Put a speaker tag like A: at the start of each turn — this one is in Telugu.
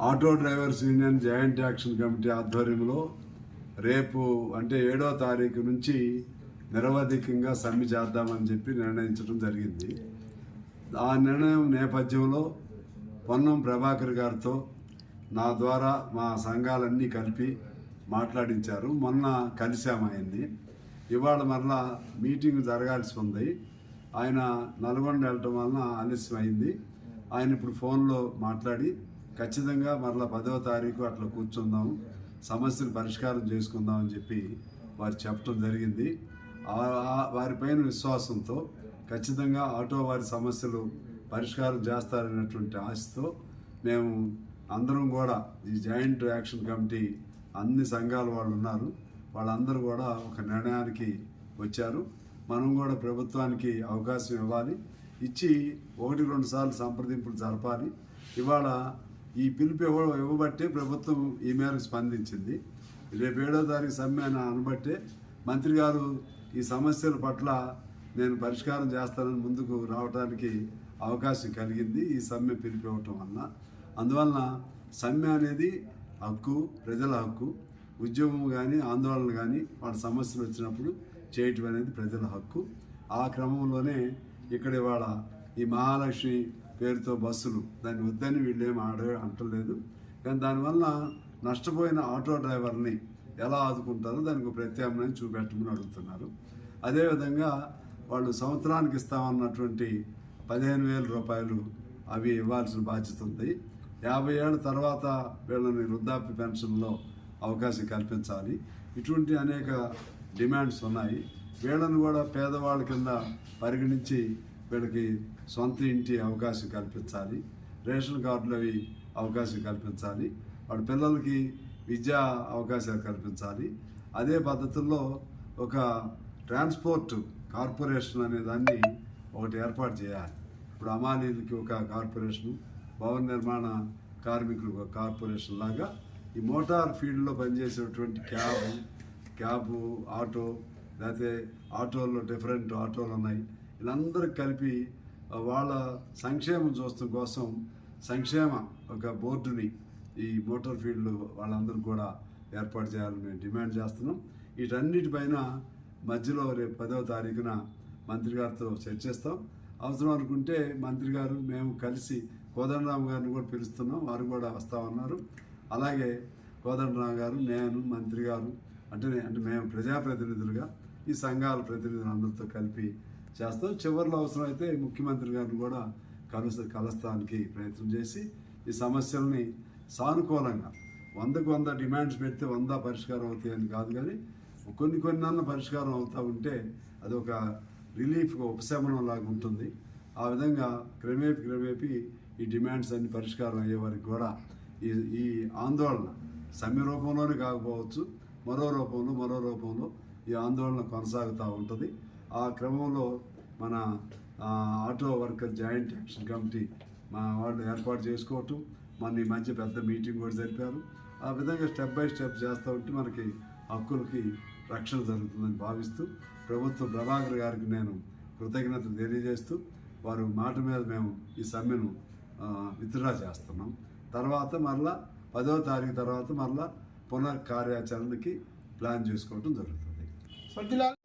A: Auto drivers union joint action committee ఆధ్వర్యంలో రేపు అంటే ఏడో తారీఖు నుంచి నిరవధికంగా సమ్మె చేద్దామని చెప్పి నిర్ణయించడం జరిగింది. ఆ నిర్ణయం నేపథ్యంలో పొన్నం ప్రభాకర్ గారితో నా ద్వారా మా సంఘాలన్నీ కలిపి మాట్లాడించారు. మొన్న కలిసాము ఆయన్ని. ఇవాళ మరలా మీటింగ్ జరగాల్సి ఉంది. ఆయన నల్గొండ వెళ్ళటం వలన ఆలస్యం అయింది ఆయన ఇప్పుడు ఫోన్లో మాట్లాడి ఖచ్చితంగా మరలా పదవ తారీఖు అట్లా కూర్చుందాం సమస్యలు పరిష్కారం చేసుకుందాం అని చెప్పి వారు చెప్పడం జరిగింది. వారిపైన విశ్వాసంతో ఖచ్చితంగా ఆటో వారి సమస్యలు పరిష్కారం చేస్తారనేటువంటి ఆశతో మేము అందరం కూడా ఈ జాయింట్ యాక్షన్ కమిటీ అన్ని సంఘాల వాళ్ళు ఉన్నారు. వాళ్ళందరూ కూడా ఒక నిర్ణయానికి వచ్చారు. మనం కూడా ప్రభుత్వానికి అవకాశం ఇవ్వాలి. ఇచ్చి ఒకటి రెండు సార్లు సంప్రదింపులు జరపాలి. ఇవాళ ఈ పిలుపు ఇవ్వ ఇవ్వబట్టే ప్రభుత్వం ఈ మేరకు స్పందించింది. రేపు ఏడో తారీఖు సమ్మె అని అనబట్టే మంత్రి గారు ఈ సమస్యల పట్ల నేను పరిష్కారం చేస్తానని ముందుకు రావడానికి అవకాశం కలిగింది ఈ సమ్మె పిలిపి ఇవ్వటం వలన. అందువలన సమ్మె అనేది హక్కు ప్రజల హక్కు. ఉద్యమం కానీ ఆందోళన కానీ వాళ్ళ సమస్యలు వచ్చినప్పుడు చేయటం అనేది ప్రజల హక్కు. ఆ క్రమంలోనే ఇక్కడ ఇవాళ ఈ మహాలక్ష్మి పేరుతో బస్సులు. దాన్ని వద్దని వీళ్ళేం ఆడ అంటలేదు. కానీ దానివల్ల నష్టపోయిన ఆటో డ్రైవర్ని ఎలా ఆదుకుంటారో దానికి ప్రత్యామ్నాయం చూపెట్టమని అడుగుతున్నారు. అదేవిధంగా వాళ్ళు సంవత్సరానికి ఇస్తామన్నటువంటి పదిహేను వేల రూపాయలు అవి ఇవ్వాల్సిన బాధ్యత ఉంది. యాభై ఏళ్ళ తర్వాత వీళ్ళని వృద్ధాప్య పెన్షన్లో అవకాశం కల్పించాలి. ఇటువంటి అనేక డిమాండ్స్ ఉన్నాయి. వీళ్ళని కూడా పేదవాళ్ళ కింద పరిగణించి వీళ్ళకి సొంత ఇంటి అవకాశం కల్పించాలి. రేషన్ కార్డులు అవి అవకాశం కల్పించాలి. వాడి పిల్లలకి విద్యా అవకాశాలు కల్పించాలి. అదే పద్ధతుల్లో ఒక ట్రాన్స్పోర్ట్ కార్పొరేషన్ అనే దాన్ని ఒకటి ఏర్పాటు చేయాలి. ఇప్పుడు అమాలీలకి ఒక కార్పొరేషను భవన నిర్మాణ కార్మికులకు ఒక కార్పొరేషన్ లాగా ఈ మోటార్ ఫీల్డ్లో పనిచేసేటువంటి క్యాబ్ క్యాబ్ ఆటో లేకపోతే ఆటోల్లో డిఫరెంట్ ఆటోలు ఉన్నాయి. వీళ్ళందరూ కలిపి వాళ్ళ సంక్షేమం చూడటం కోసం సంక్షేమ ఒక బోర్డుని ఈ మోటార్ ఫీల్డ్ వాళ్ళందరూ కూడా ఏర్పాటు చేయాలని మేము డిమాండ్ చేస్తున్నాం. వీటన్నిటిపైన మధ్యలో రేపు పదవ తారీఖున మంత్రి గారితో చర్చిస్తాం అవసరం అనుకుంటే మంత్రి గారు మేము కలిసి కోదండరామ్ గారిని కూడా పిలుస్తున్నాం. వారు కూడా వస్తా ఉన్నారు. అలాగే కోదండరామ్ గారు నేను మంత్రి గారు అంటే అంటే మేము ప్రజాప్రతినిధులుగా ఈ సంఘాల ప్రతినిధులందరితో కలిపి చేస్తాం చివరిలో అవసరమైతే ముఖ్యమంత్రి గారిని కూడా కలుస్త కలుస్తానికి ప్రయత్నం చేసి ఈ సమస్యల్ని సానుకూలంగా వందకు వంద డిమాండ్స్ పెడితే వంద పరిష్కారం అవుతాయని కాదు కానీ కొన్ని కొన్ని అన్న పరిష్కారం అవుతూ ఉంటే అదొక రిలీఫ్ ఉపశమనం లాగా ఉంటుంది. ఆ విధంగా క్రమేపీ క్రమేపీ ఈ డిమాండ్స్ అన్ని పరిష్కారం అయ్యే వరకు కూడా ఈ ఈ ఆందోళన సమ్మె రూపంలోనే కాకపోవచ్చు. మరో రూపంలో మరో రూపంలో ఈ ఆందోళన కొనసాగుతూ ఉంటుంది. ఆ క్రమంలో మన auto worker joint action committee మా వాళ్ళు ఏర్పాటు చేసుకోవటం మన ఈ మధ్య పెద్ద మీటింగ్ కూడా జరిపారు. ఆ విధంగా స్టెప్ బై స్టెప్ చేస్తూ ఉంటే మనకి హక్కులకి రక్షణ జరుగుతుందని భావిస్తూ ప్రభుత్వ ప్రభాకర్ గారికి నేను కృతజ్ఞతలు తెలియజేస్తూ వారు మాట మీద మేము ఈ సమ్మెను విత్డ్రా చేస్తున్నాం. తర్వాత మరలా పదవ తారీఖు తర్వాత మరలా పునః కార్యాచరణకి ప్లాన్ చేసుకోవటం జరుగుతుంది.
B: వర్దిలాల్